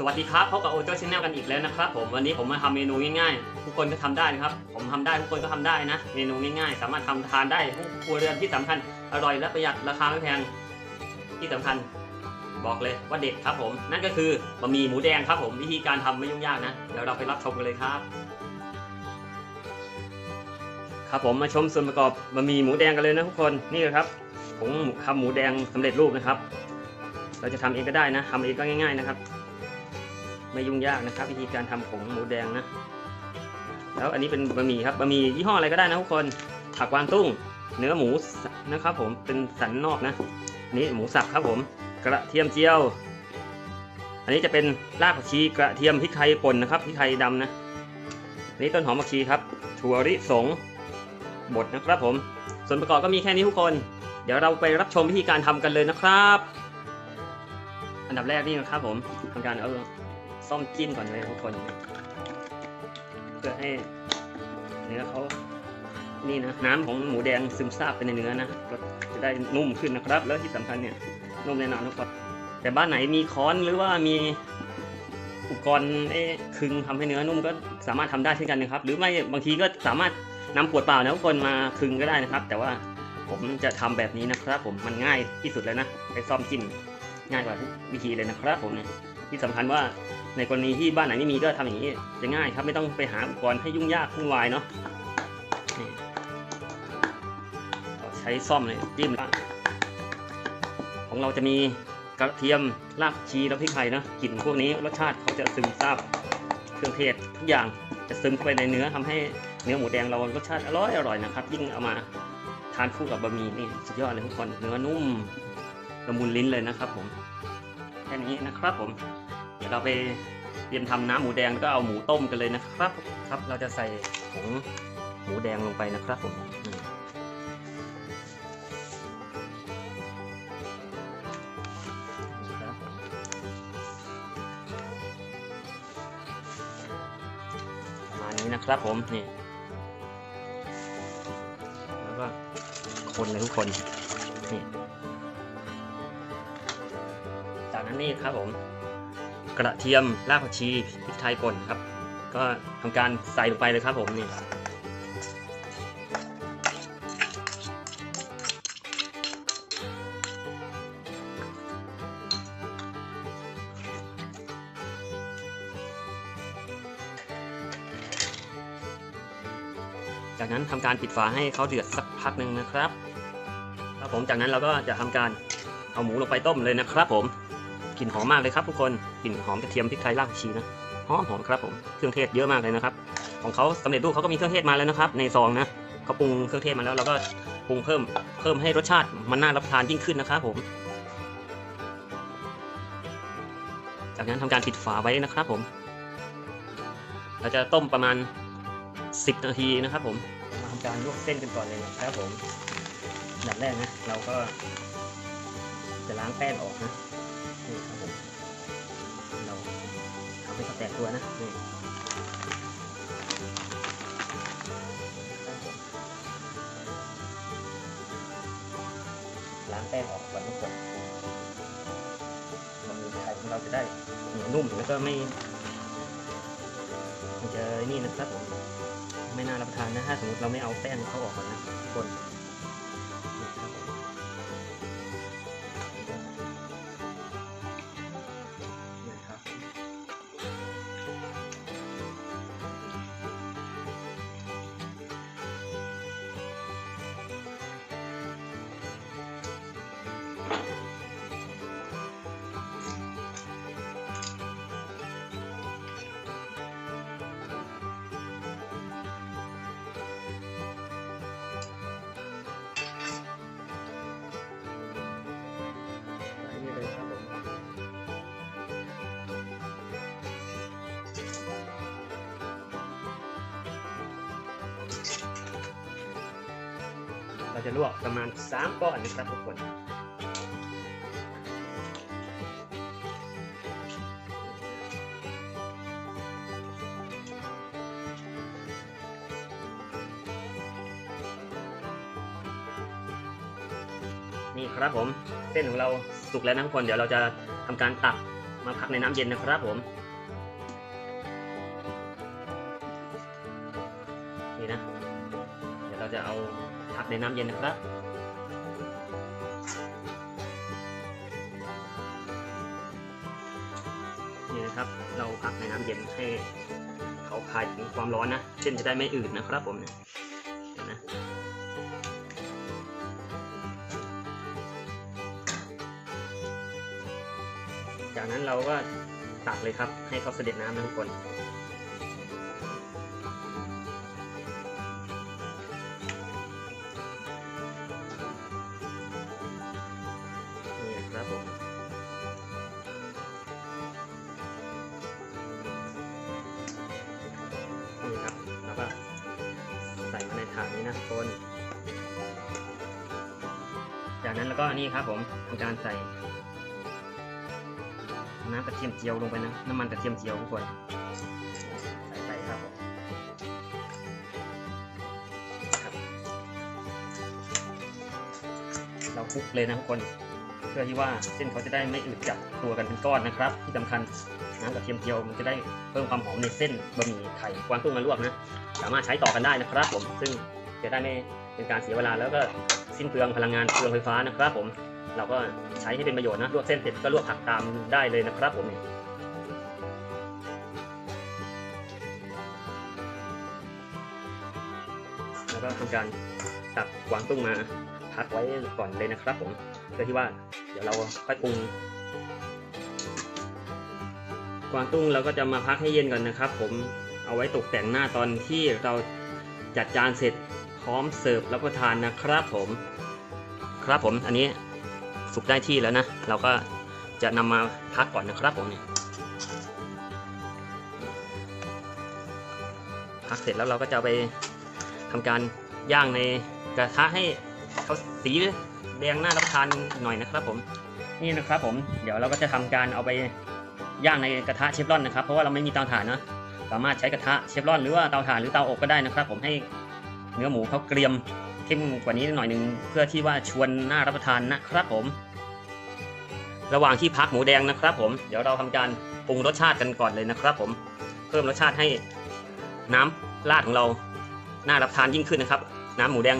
สวัสดีครับพบกับโอโจ้ชแนลกันอีกแล้วนะครับผมวันนี้ผมมาทำเมนูง่ายๆ ทุกคนก็ทำได้นะครับ ผมทำได้ทุกคนก็ทำได้นะ เมนูง่ายๆ สามารถทำทานได้ทุกครัวเรือนที่สำคัญอร่อยและประหยัดราคาไม่แพงที่สำคัญบอกเลยว่าเด็ดครับผมนั่นก็คือบะหมี่หมูแดงครับผมวิธีการทำไม่ยุ่งยากนะ เดี๋ยวเราไปรับชมกันเลยครับ ครับผมมาชมส่วนประกอบบะหมี่หมูแดงกันเลยนะทุกคนนี่ครับผงทำหมูแดงสำเร็จรูปนะครับ เราจะทำเองก็ได้นะทำเองก็ง่าย ๆนะครับ ไม่ยุ่งยากนะครับ วิธีการทำผงหมูแดงนะ แล้วอันนี้เป็นบะหมี่ครับบะหมี่ยี่ห้ออะไรก็ได้นะทุกคนผักกวางตุ้ง เนื้อหมูนะครับ ผมเป็นสันนอกนะอันนี้หมูสับครับผม กระเทียมเจียว อันนี้จะเป็นรากผักชีกระเทียมพริกไทยป่นนะครับพริกไทยดำนะอันนี้ต้นหอมผักชีครับถั่วลิสงบดนะครับผม ส่วนประกอบก็มีแค่นี้ทุกคน เดี๋ยวเราไปรับชมวิธีการทำกันเลยนะครับ อันดับแรกนี่นะครับผมทำการเอา ซ่อมจิ้มก่อนเลยทุกคน เพื่อให้เนื้อเขานี่นะน้ำของหมูแดงซึมซาบไปในเนื้อนะก็จะได้นุ่มขึ้นนะครับ แล้วที่สำคัญเนี่ยนุ่มแน่นอนทุกคนแต่บ้านไหนมีค้อนหรือว่ามีอุปกรณ์ไอ้คึงทำให้เนื้อนุ่มก็สามารถทำได้เช่นกันนะครับ หรือไม่บางทีก็สามารถนำขวดเปล่านะทุกคนมาคึงก็ได้นะครับ แต่ว่าผมจะทำแบบนี้นะครับ ผมมันง่ายที่สุดแล้วนะไปซ่อมจิ้มง่ายกว่าวิธีเลยนะครับผมเนี่ย ที่สำคัญว่าในกรณีที่บ้านไหนไม่มีก็ทำอย่างนี้จะง่ายครับไม่ต้องไปหาอุปกรณ์ให้ยุ่งยากวุ่นวายเนาะนใช้ซ่อมเลยจิ้มละของเราจะมีกระเทียมรากชีแล้วพริกไทยเนาะกลิ่นพวกนี้รสชาติเขาจะซึมซาบเครื่องเทศทุกอย่างจะซึมเข้าไปในเนื้อทำให้เนื้อหมูแดงเรารสชาติอร่อยอร่อยนะครับ ยิ่งเอามาทานคู่กับบะหมี่นี่สุดยอดเลยทุกคนเนื้อนุ่มละมุนลิ้นเลยนะครับผม แค่นี้นะครับผม เดี๋ยวเราไปเตรียมทำน้ำหมูแดงแล้วก็เอาหมูต้มกันเลยนะครับครับ เราจะใส่ผงหมูแดงลงไปนะครับผมประมาณนี้นะครับผมนี่แล้วก็คนเลยทุกคนนี่ นี่ครับผม กระเทียมรากผักชีพริกไทยป่นครับ ก็ทำการใส่ลงไปเลยครับผมนี่จากนั้นทำการปิดฝาให้เขาเดือดสักพักหนึ่งนะครับ ครับผมจากนั้นเราก็จะทำการเอาหมูลงไปต้มเลยนะครับผม กลิ่นหอมมากเลยครับทุกคนกลิ่นหอมกระเทียมพริกไทยรากผักชีนะหอมหอมครับผมเครื่องเทศเยอะมากเลยนะครับ ของเขาสำเร็จรูปเขาก็มีเครื่องเทศมาแล้วนะครับ ในซองนะเขาปรุงเครื่องเทศมาแล้วเราก็ปรุงเพิ่มเพิ่มให้รสชาติมันน่ารับทานยิ่งขึ้นนะครับผม จากนั้นทำการปิดฝาไว้นะครับผม เราจะต้มประมาณ 10 นาทีนะครับผมมาทำการลวกเส้นกันก่อนเลยนะครับผมดับแรกนะเราก็จะล้างแป้งออกนะ แตกตัวนะนี่ล้างแป้งออกก่อนทุกคนมันมีไข่ของเราจะได้เหนียวนุ่มแล้วก็ไม่มันจะนี่นะครับผมไม่น่ารับประทานนะถ้าสมมติเราไม่เอาแป้งเขาออกก่อนนะทุกคน เราจะลวกประมาณ 3 ก้อนนะครับทุกคนนี่ครับผมเส้นของเราสุกแล้วนะทุกคนเดี๋ยวเราจะทำการตักมาพักในน้ำเย็นนะครับผม นน้ำเย็นนะครับ นี่นะครับ เราพักในน้ำเย็นให้เขาคลายถึงความร้อนนะเส้นจะได้ไม่อืดนะครับผมเนี่ยนะจากนั้นเราก็ตักเลยครับ ให้เขาเสด็จน้ำนะทุกคน นะทุกคน จากนั้นแล้วก็นี่ครับผมทำการใส่น้ำกระเทียมเจียวลงไปนะน้ำมันกระเทียมเจียวทุกคนใส่ไปครับผมเราคลุกเลยนะทุกคน เพื่อที่ว่าเส้นเขาจะได้ไม่อืดจับตัวกันเป็นก้อนนะครับ ที่สำคัญน้ำกระเทียมเจียวมันจะได้เพิ่มความหอมในเส้นบะหมี่ไข่กวางตุ้งมาลวกนะ สามารถใช้ต่อกันได้นะครับผมซึ่ง จะได้ไม่เป็นการเสียเวลาแล้วก็สิ้นเปลืองพลังงานเปลืองไฟฟ้านะครับผมเราก็ใช้ให้เป็นประโยชน์นะลวกเส้นเสร็จก็ลวกผักตามได้เลยนะครับผมเนี่ยแล้วก็ทำการตักกวางตุ้งมาพักไว้ก่อนเลยนะครับผมเพื่อที่ว่าเดี๋ยวเราค่อยปรุงกวางตุ้งเราก็จะมาพักให้เย็นก่อนนะครับ ผมเอาไว้ตกแต่งหน้าตอนที่เราจัดจานเสร็จ ร้อมเสิร์ฟรับประทานนะครับผม ครับผมอันนี้สุกได้ที่แล้วนะ เราก็จะนำมาพักก่อนนะครับผมเนี่ยพักเสร็จแล้วเราก็จะไปทำการย่างในกระทะให้เขาสีแดงน่ารับประทานหน่อยนะครับผมนี่นะครับผมเดี๋ยวเราก็จะทำการเอาไปย่างในกระทะเชฟรอนนะครับ เพราะว่าเราไม่มีเตาถ่านนะสามารถใช้กระทะเชฟรอนหรือว่าเตาถ่านหรือเตาอบก็ได้นะครับ ผมให้ เนื้อหมูเขาเกรียมเข้มกว่านี้หน่อยหนึ่งเพื่อที่ว่าชวนน่ารับประทานนะครับผม ระหว่างที่พักหมูแดงนะครับ ผมเดี๋ยวเราทำการปรุงรสชาติกันก่อนเลยนะครับ ผมเพิ่มรสชาติให้น้ำราดของเราน่ารับประทานยิ่งขึ้นนะครับ น้ำหมูแดง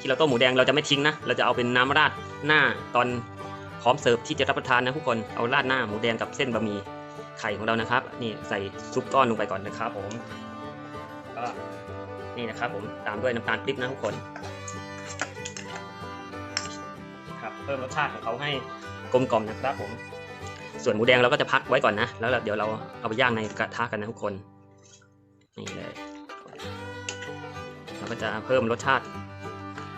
ที่เราต้มหมูแดงเราจะไม่ทิ้งนะ เราจะเอาเป็นน้ำราดหน้าตอนพร้อมเสิร์ฟที่จะรับประทานนะทุกคนเอาราดหน้าหมูแดงกับเส้นบะหมี่ไข่ของเรานะครับ นี่ใส่ซุปก้อนลงไปก่อนนะครับ ผมก็ นี่นะครับผมตามด้วยน้ำตาลพริกนะทุกคนครับเพิ่มรสชาติของเขาให้กลมกล่อมนะครับผม ส่วนหมูแดงเราก็จะพักไว้ก่อนนะ แล้วเดี๋ยวเราเอาไปย่างในกระทะกันนะทุกคนนี่เลยเราก็จะเพิ่มรสชาติ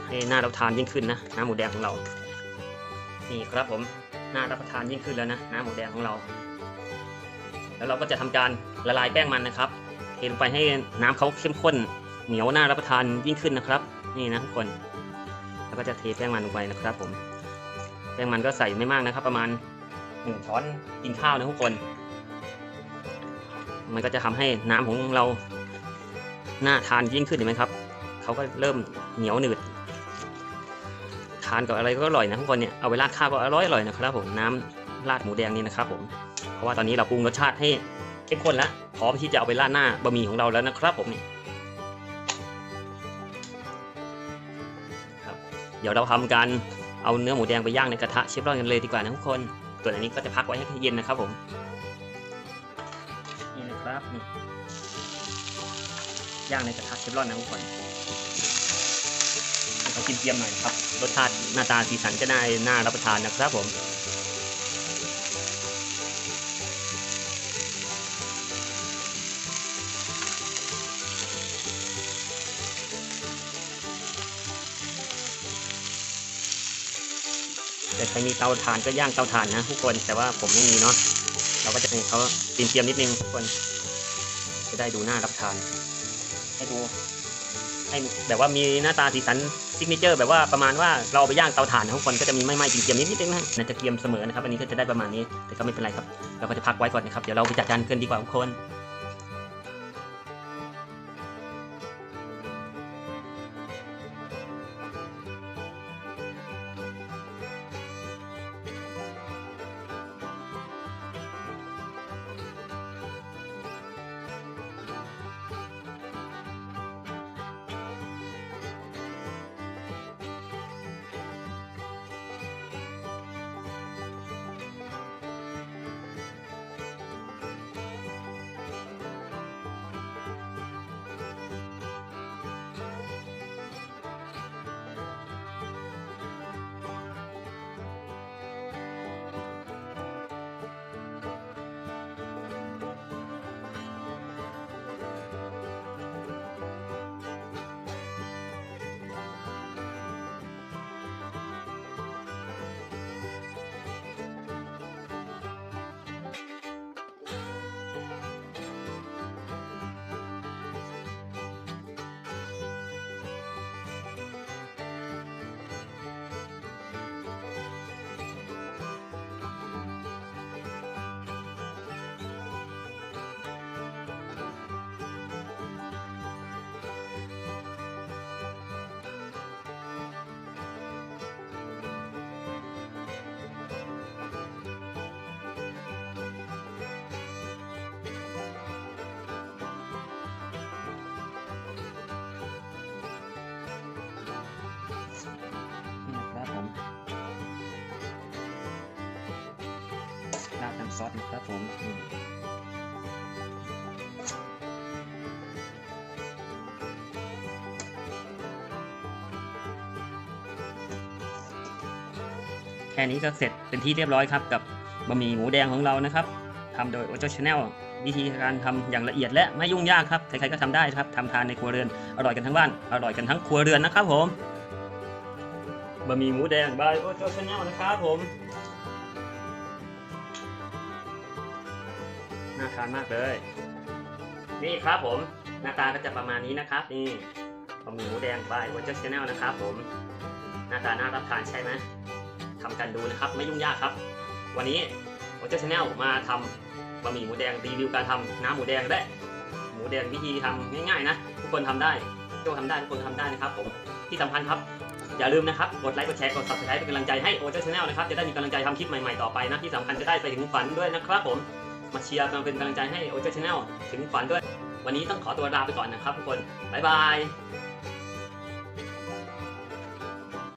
ให้น่ารับประทานยิ่งขึ้นนะน้ำหมูแดงของเรา นี่ครับผมน่ารับประทานยิ่งขึ้นแล้วนะน้ำหมูแดงของเรา แล้วเราก็จะทำการละลายแป้งมันนะครับเทลงไปให้น้ำเขาเข้มข้น เหนียวน่ารับประทานยิ่งขึ้นนะครับ นี่นะทุกคน แล้วก็จะเทแป้งมันลงไปนะครับ ผม แป้งมันก็ใส่ไม่มากนะครับ ประมาณหนึ่งช้อนกินข้าวนะทุกคน มันก็จะทำให้น้ำของเราน่าทานยิ่งขึ้นเห็นไหมครับเขาก็เริ่มเหนียวหนืดทานกับอะไรก็อร่อยนะทุกคนเนี่ยเอาไปราดข้าวก็อร่อยอร่อยนะครับ ผมน้ำราดหมูแดงนี่นะครับ ผมเพราะว่าตอนนี้เราปรุงรสชาติให้เข้มข้นแล้วพร้อมที่จะเอาไปราดหน้าบะหมี่ของเราแล้วนะครับ ผมนี่ เดี๋ยวเราทำการเอาเนื้อหมูแดงไปย่างในกระทะเชฟรอนกันเลยดีกว่านะทุกคนส่วนอันนี้ก็จะพักไว้ให้เย็นนะครับผมนี่นะครับนี่ย่างในกระทะเชฟรอนนะทุกคนให้เขากินเตรียมหน่อยนะครับรสชาติหน้าตาสีสันจะน่าน่ารับประทานนะครับผม ใครมีเตาถ่านก็ย่างเตาถ่านนะทุกคน แต่ว่าผมไม่มีเนาะ เราก็จะให้เขาเตรียมนิดนึงทุกคน จะได้ดูหน่ารับทาน ให้ดู ให้แบบว่ามีหน้าตาสีสันซิกเนเจอร์แบบว่าประมาณว่าเราไปย่างเตาถ่านนะทุกคนก็จะมีไหม้ๆเกรียมๆนิดๆนะน่าจะเกรียมเสมอนะครับอันนี้ก็จะได้ประมาณนี้ แต่ก็ไม่เป็นไรครับ เราก็จะพักไว้ก่อนนะครับ เดี๋ยวเราไปจัดจานกันดีกว่าทุกคน ซอสนะครับผมแค่นี้ก็เสร็จเป็นที่เรียบร้อยครับ กับบะหมี่หมูแดงของเรานะครับทำโดยโอเจ้าชาแนลวิธีการทำอย่างละเอียดและไม่ยุ่งยากครับใครๆก็ทำได้ครับทำทานในครัวเรือนอร่อยกันทั้งบ้านอร่อยกันทั้งครัวเรือนนะครับผมบะหมี่หมูแดงบายโอเจ้าชาแนลนะครับผมาทานมากเลย นี่ครับผมหน้าตาก็จะประมาณนี้นะครับ นี่บะหมี่หมูแดงบายโอเจ้าชาแนลนะครับ ผมหน้าตาน่ารับทานใช่ไหมทำกันดูนะครับไม่ยุ่งยากครับ วันนี้โอเจ้าชาแนลมาทำบะหมี่หมูแดงรีวิวการทำน้ำหมูแดงและหมูแดงวิธีทำง่ายๆนะทุกคนทำได้โจทำได้ทุกคนทำได้นะครับ ผมที่สำคัญครับอย่าลืมนะครับกดไลค์กดแชร์กด subscribe เป็นกำลังใจให้โอเจ้าชาแนลนะครับจะได้มีกำลังใจทำคลิปใหม่ๆต่อไปนะที่สำคัญจะได้ไปถึงฝันด้วยนะครับผม มาเชียร์มาเป็นกำลังใจให้โอเจ้าชาแนลถึงฝันด้วย วันนี้ต้องขอตัวลาไปก่อนนะครับทุกคน บ๊ายบาย